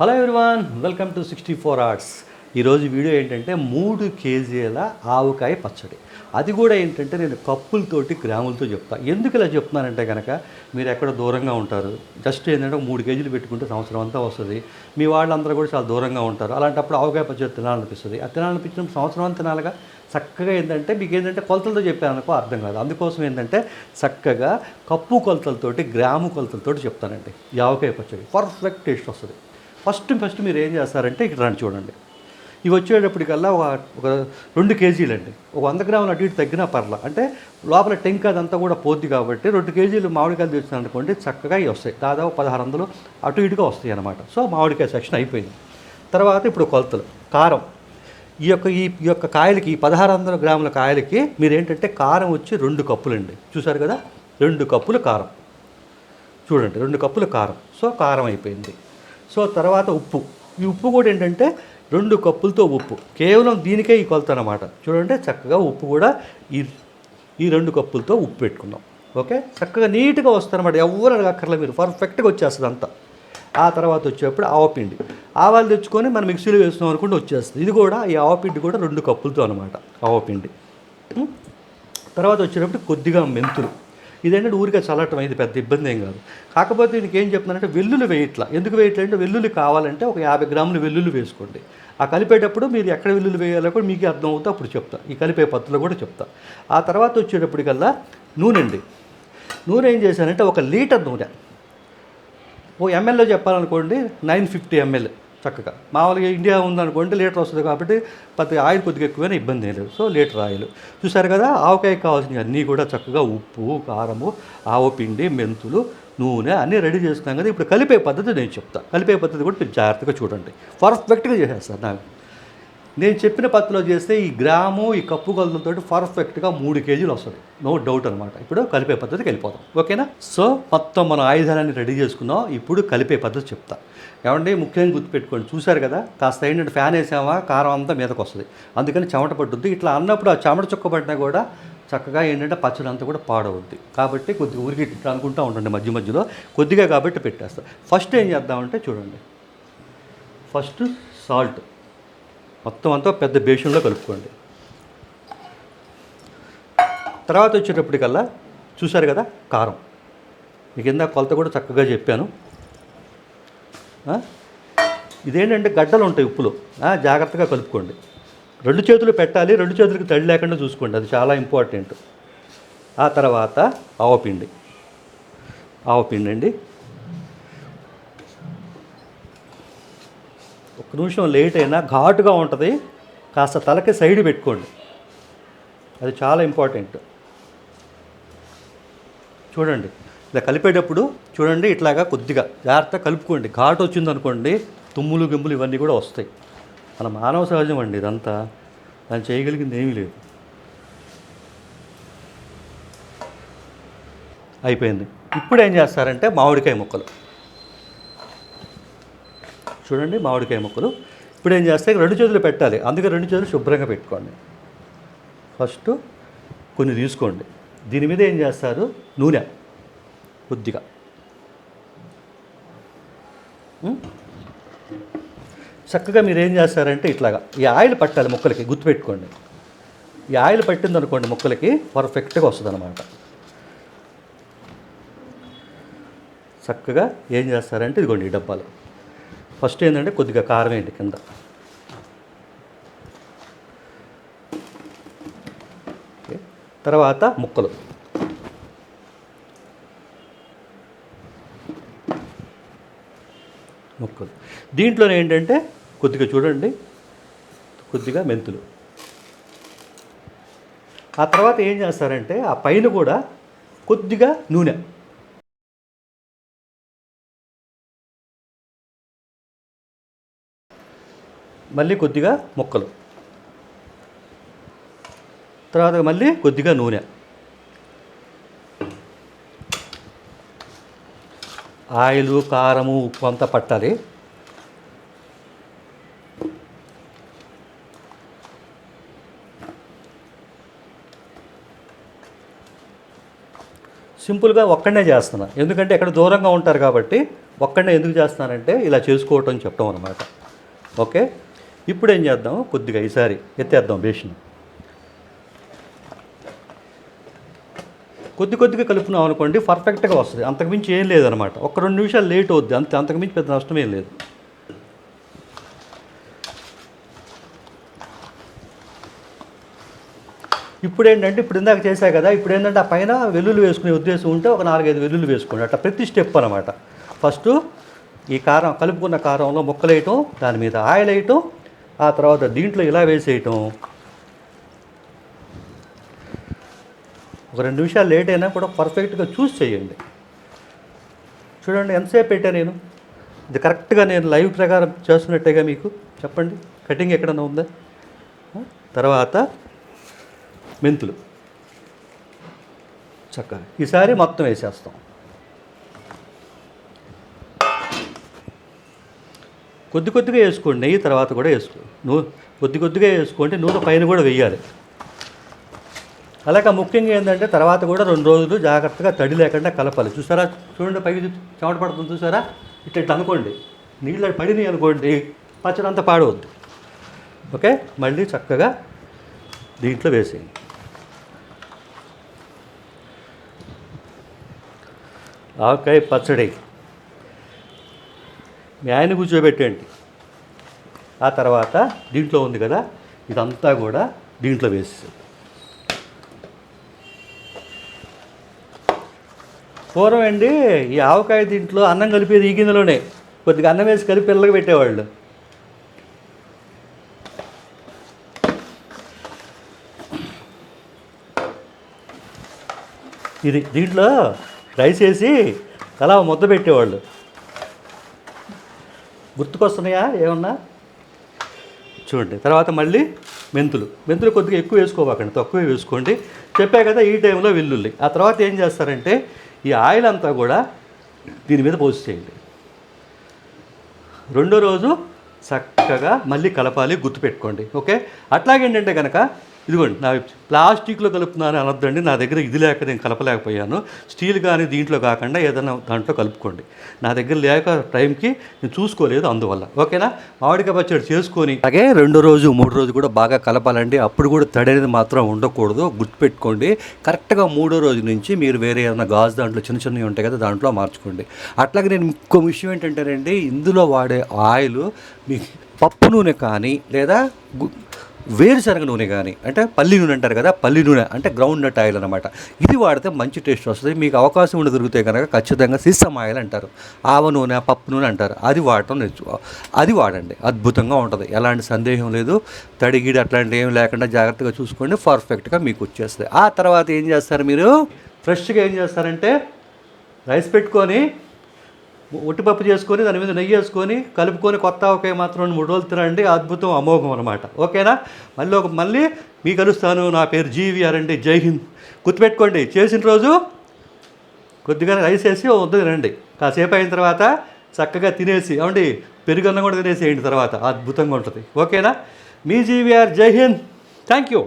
Hello everyone welcome to sixty four arts ఈరోజు video ఏంటంటే మూడు కేజీల ఆవకాయ పచ్చడి. అది కూడా ఏంటంటే నేను కప్పులతోటి గ్రాములతో చెప్తాను ఎందుకు ఇలా చెప్తున్నానంటే కనుక మీరు ఎక్కడ దూరంగా ఉంటారు. జస్ట్ ఏంటంటే మూడు కేజీలు పెట్టుకుంటే సంవత్సరం అంతా వస్తుంది. మీ వాళ్ళందరూ కూడా చాలా దూరంగా ఉంటారు. అలాంటప్పుడు ఆవకాయ పచ్చడి తినాలనిపిస్తుంది. ఆ తినాలనిపించిన సంవత్సరం అంతా తినాలిగా. చక్కగా ఏంటంటే మీకు ఏంటంటే కొలతలతో చెప్పాను అనుకో అర్థం కాదు. అందుకోసం ఏంటంటే చక్కగా కప్పు కొలతలతోటి గ్రాము కొలతలతోటి చెప్తానండి. ఈ ఆవకాయ పచ్చడి పర్ఫెక్ట్ టేస్ట్ వస్తుంది. ఫస్ట్ ఫస్ట్ మీరు ఏం చేస్తారంటే ఇక్కడ రండి చూడండి. ఇవి వచ్చేటప్పటికల్లా ఒక ఒక రెండు కేజీలు అండి. ఒక వంద గ్రాములు అటు ఇటు తగ్గినా పర్ల. అంటే లోపల టెంక్ అదంతా కూడా పోద్ది కాబట్టి రెండు కేజీలు మామిడికాయలు తెచ్చిన అనుకోండి చక్కగా ఇవి వస్తాయి. దాదాపు పదహారు వందలు అటు ఇటుగా వస్తాయి అన్నమాట. సో మామిడికాయ సెక్షన్ అయిపోయింది. తర్వాత ఇప్పుడు కొలతలు. కారం. ఈ యొక్క ఈ ఈ యొక్క కాయలకి ఈ పదహారు వందల గ్రాముల కాయలకి మీరు ఏంటంటే కారం వచ్చి రెండు కప్పులండి. చూసారు కదా? రెండు కప్పులు కారం. చూడండి రెండు కప్పులు కారం. సో కారం అయిపోయింది. సో తర్వాత ఉప్పు. ఈ ఉప్పు కూడా ఏంటంటే రెండు కప్పులతో ఉప్పు. కేవలం దీనికే ఈ కొలత అనమాట చూడండి చక్కగా ఉప్పు కూడా ఈ ఈ రెండు కప్పులతో ఉప్పు పెట్టుకుందాం ఓకే? చక్కగా నీట్గా వస్తారనమాట ఎవరు అడగక్కర్లే మీరు. పర్ఫెక్ట్గా వచ్చేస్తుంది అంతా. ఆ తర్వాత వచ్చేప్పుడు ఆవపిండి ఆవాలు తెచ్చుకొని మనం మిక్సీలో వేస్తున్నాం అనుకుంటే వచ్చేస్తుంది. ఇది కూడా ఈ ఆవపిండి కూడా రెండు కప్పులతో అనమాట ఆవపిండి తర్వాత వచ్చేటప్పుడు కొద్దిగా మెంతులు. ఇదేంటంటే ఊరికే చల్లటం ఇది పెద్ద ఇబ్బంది ఏం కాదు. కాకపోతే దీనికి ఏం చెప్తున్నానంటే వెల్లుల్లి వేయట్లా. ఎందుకు వేయట్లే అంటే వెల్లుల్లి కావాలంటే ఒక యాభై గ్రాములు వెల్లుల్లి వేసుకోండి. ఆ కలిపేటప్పుడు మీరు ఎక్కడ వెల్లుల్లి వేయాలో కూడా మీకు అర్థం అవుతా అప్పుడు చెప్తా. ఈ కలిపే పద్ధతిలో కూడా చెప్తా. ఆ తర్వాత వచ్చేటప్పటికల్లా నూనె అండి. నూనె ఏం చేశానంటే ఒక లీటర్ నూనె. ఓ ఎంఎల్లో చెప్పాలనుకోండి నైన్ ఫిఫ్టీ ఎంఎల్. చక్కగా. మామూలుగా ఇండియా ఉందనుకోండి లీటర్ వస్తుంది కాబట్టి ప్రతి ఆయిల్ కొద్దిగా ఎక్కువైనా ఇబ్బంది లేదు. So litre oil. చూసారు కదా ఆవకాయ కావాల్సినవి అన్నీ కూడా చక్కగా ఉప్పు కారము ఆవపిండి మెంతులు నూనె అన్నీ రెడీ చేస్తున్నాం కదా. ఇప్పుడు కలిపే పద్ధతి నేను చెప్తాను కలిపే పద్ధతి కూడా మీరు జాగ్రత్తగా చూడండి. పర్ఫెక్ట్గా చేసేస్తారు నాకు. నేను చెప్పిన పత్తిలో చేస్తే ఈ గ్రాము ఈ కప్పు కొలతలతో పర్ఫెక్ట్గా మూడు కేజీలు వస్తుంది. నో డౌట్ అనమాట ఇప్పుడు కలిపే పద్ధతికి వెళ్ళిపోతాం. ఓకేనా? సో మొత్తం మన ఆయుధాలన్నీ రెడీ చేసుకున్నాం. ఇప్పుడు కలిపే పద్ధతి చెప్తా. ఏమంటే ముఖ్యంగా గుర్తుపెట్టుకోండి. చూశారు కదా? కాస్త ఏంటంటే ఫ్యాన్ వేసామా? కారం అంతా మీదకు వస్తుంది. అందుకని చెమట పట్టుద్ది ఇట్లా అన్నప్పుడు ఆ చెమట చుక్క పడినా కూడా చక్కగా ఏంటంటే పచ్చడి అంతా కూడా పాడవుద్ది. కాబట్టి కొద్దిగా ఊరికి అనుకుంటా అనుకుంటూ ఉండండి మధ్య మధ్యలో. కొద్దిగా కాబట్టి పెట్టేస్తాం. ఫస్ట్ ఏం చేద్దామంటే చూడండి. First salt. మొత్తం అంతా పెద్ద బేషన్లో కలుపుకోండి. తర్వాత వచ్చేటప్పటికల్లా చూశారు కదా కారం. మీకు కింద కొలత కూడా చక్కగా చెప్పాను. ఇదేంటంటే గడ్డలు ఉంటాయి ఉప్పులో. జాగ్రత్తగా కలుపుకోండి. రెండు చేతులు పెట్టాలి రెండు చేతులకు తడి లేకుండా చూసుకోండి. అది చాలా ఇంపార్టెంట్. ఆ తర్వాత ఆవపిండి. ఆవపిండి అండి ఒక్క నిమిషం లేట్ అయినా ఘాటుగా ఉంటుంది. కాస్త తలకి సైడ్ పెట్టుకోండి. అది చాలా ఇంపార్టెంట్. చూడండి. ఇలా కలిపేటప్పుడు చూడండి ఇట్లాగా కొద్దిగా జాగ్రత్తగా కలుపుకోండి. ఘాటు వచ్చిందనుకోండి తుమ్ములు గిమ్ములు ఇవన్నీ కూడా వస్తాయి. మన మానవ సహజం అండి ఇదంతా. దాన్ని చేయగలిగింది ఏమీ లేదు. అయిపోయింది. ఇప్పుడు ఏం చేస్తారంటే మామిడికాయ ముక్కలు. చూడండి మామిడికాయ ముక్కలు. ఇప్పుడు ఏం చేస్తే రెండు చేతులు పెట్టాలి. అందుకే రెండు చేతులు శుభ్రంగా పెట్టుకోండి. ఫస్ట్ కొన్ని తీసుకోండి. దీని మీద ఏం చేస్తారు? నూనె. కొద్దిగా. చక్కగా మీరు ఏం చేస్తారంటే ఇట్లాగా. ఈ ఆయిల్ పట్టాలి ముక్కలకి గుర్తుపెట్టుకోండి. ఈ ఆయిల్ పట్టింది అనుకోండి ముక్కలకి పర్ఫెక్ట్గా వస్తుంది అనమాట చక్కగా ఏం చేస్తారంటే ఇదిగోండి ఈ డబ్బాలు. ఫస్ట్ ఏంటంటే కొద్దిగా కారం వేయండి కింద. తర్వాత ముక్కలు. ముక్కలు. దీంట్లో ఏంటంటే కొద్దిగా చూడండి కొద్దిగా మెంతులు. ఆ తర్వాత ఏం చేస్తారంటే ఆ పైన కూడా కొద్దిగా నూనె. మళ్ళీ కొద్దిగా ముక్కలు. తర్వాత మళ్ళీ కొద్దిగా నూనె. ఆయిల్ కారము ఉప్పు అంతా పట్టాలి. సింపుల్గా ఒక్కడనే చేస్తున్నా. ఎందుకంటే ఎక్కడ దూరంగా ఉంటారు కాబట్టి ఒక్కడనే ఎందుకు చేస్తున్నానంటే ఇలా చేసుకోవటం చెప్పడం అనమాట ఓకే? ఇప్పుడు ఏం చేద్దాం? కొద్దిగా ఈసారి ఎత్తేద్దాం బేషన్ కొద్ది కొద్దిగా కలుపుకున్నాం అనుకోండి పర్ఫెక్ట్గా వస్తుంది. అంతకుమించి ఏం లేదనమాట. ఒక రెండు నిమిషాలు లేట్ అవుద్ది. అంత అంతకుమించి పెద్ద నష్టమేం లేదు. ఇప్పుడు ఏంటంటే ఇప్పుడు ఇందాక చేశా కదా ఇప్పుడు ఏంటంటే ఆ పైన వెల్లుల్లి వేసుకునే ఉద్దేశం ఉంటే ఒక నాలుగైదు వెల్లుల్లి వేసుకోండి. అట్లా ప్రతి స్టెప్ అనమాట. ఫస్ట్ ఈ కారం కలుపుకున్న కారంలో ముక్కలు వేయటం దాని మీద ఆయిల్ వేయటం ఆ తర్వాత దీంట్లో ఇలా వేసేయటం. ఒక రెండు నిమిషాలు లేట్ అయినా కూడా పర్ఫెక్ట్గా చూస్ చేయండి. చూడండి ఎంతసేపు పెట్టా నేను? ఇది కరెక్ట్గా నేను లైవ్ ప్రకారం చేస్తున్నట్టేగా మీకు? చెప్పండి. కటింగ్ ఎక్కడన్నా ఉందా? తర్వాత మెంతులు. చక్కగా. ఈసారి మొత్తం వేసేస్తాం. కొద్ది కొద్దిగా వేసుకోండి నెయ్యి తర్వాత కూడా వేసుకో. నూ కొద్ది కొద్దిగా వేసుకోండి నూనె పైన కూడా వేయాలి. అలాగే ముఖ్యంగా ఏంటంటే తర్వాత కూడా రెండు రోజులు జాగ్రత్తగా తడి లేకుండా కలపాలి. చూసారా? చూడండి పైకి చెమట పడుతుంది చూసారా? ఇట్లా ఇట్లా అనుకోండి. నీళ్ళు పడినాయి అనుకోండి పచ్చడి అంతా పాడవద్దు. ఓకే? మళ్ళీ చక్కగా దీంట్లో వేసేయండి. ఆవకాయ పచ్చడి. మీ ఆయన కూర్చోబెట్టండి ఆ తర్వాత దీంట్లో ఉంది కదా ఇదంతా కూడా దీంట్లో వేసేసాడు పూర్వం అండి ఈ ఆవకాయ దీంట్లో అన్నం కలిపేది ఈ గిన్నెలోనే. కొద్దిగా అన్నం వేసి కలిపి పిల్లలకి పెట్టేవాళ్ళు. ఇది దీంట్లో రైస్ వేసి అలా ముద్ద పెట్టేవాళ్ళు. గుర్తుకొస్తున్నాయా? ఏమన్నా? చూడండి. తర్వాత మళ్ళీ మెంతులు. మెంతులు కొద్దిగా ఎక్కువ వేసుకోవాకండి. తక్కువ వేసుకోండి. చెప్పా కదా ఈ టైంలో వెల్లుల్లి. ఆ తర్వాత ఏం చేస్తారంటే ఈ ఆయిల్ అంతా కూడా దీని మీద పోసి చేయండి. రెండో రోజు చక్కగా మళ్ళీ కలపాలి గుర్తుపెట్టుకోండి. ఓకే? అట్లాగేంటంటే కనుక ఇదిగోండి నా ప్లాస్టిక్లో కలుపుతున్నాను అనొద్దండి నా దగ్గర ఇది లేక నేను కలపలేకపోయాను. స్టీల్ కానీ దీంట్లో కాకుండా ఏదైనా దాంట్లో కలుపుకోండి. నా దగ్గర లేక టైంకి నేను చూసుకోలేదు అందువల్ల. ఓకేనా? మామిడికాయ పచ్చడి చేసుకొని అలాగే రెండో రోజు మూడు రోజు కూడా బాగా కలపాలండి. అప్పుడు కూడా తడి అనేది మాత్రం ఉండకూడదు. గుర్తుపెట్టుకోండి కరెక్ట్గా మూడో రోజు నుంచి మీరు వేరే ఏదైనా గాజు దాంట్లో చిన్న చిన్నవి ఉంటాయి కదా దాంట్లో మార్చుకోండి. అట్లాగే నేను ఇంకో విషయం ఏంటంటేనండి ఇందులో వాడే ఆయిల్ మీ పప్పు నూనె కానీ లేదా గు- వేరుశనగ నూనె కానీ అంటే పల్లి నూనె అంటారు కదా పల్లి నూనె అంటే గ్రౌండ్ నట్ ఆయిల్ అనమాట ఇది వాడితే మంచి టేస్ట్ వస్తుంది. మీకు అవకాశం ఉండి దొరికితే కనుక ఖచ్చితంగా సిస్సమ్ ఆయిల్ అంటారు. ఆవ నూనె పప్పు నూనె అంటారు. అది వాడటం నేర్చు అది వాడండి. అద్భుతంగా ఉంటుంది. ఎలాంటి సందేహం లేదు. తడిగిడి అట్లాంటివి ఏం లేకుండా జాగ్రత్తగా చూసుకోండి. పర్ఫెక్ట్గా మీకు వచ్చేస్తుంది. ఆ తర్వాత ఏం చేస్తారు మీరు? ఫ్రెష్గా ఏం చేస్తారంటే రైస్ పెట్టుకొని ఒట్టిపప్పు చేసుకొని దాని మీద నెయ్యి వేసుకొని కలుపుకొని కొత్త ఒకే మాత్రం రెండు మూడు రోజులు తినండి. అద్భుతం అమోఘం అనమాట ఓకేనా? మళ్ళీ ఒక మళ్ళీ మీ కలుస్తాను. నా పేరు జీవీఆర్ అండి జై హింద్. గుర్తుపెట్టుకోండి. చేసిన రోజు కొద్దిగా రైస్ వేసి వద్దు తినండి. కాసేపు అయిన తర్వాత చక్కగా తినేసి అవండి పెరుగన్నం కూడా తినేసేయండి తర్వాత. అద్భుతంగా ఉంటుంది. ఓకేనా? మీ జీవీఆర్ జై హింద్. Thank you.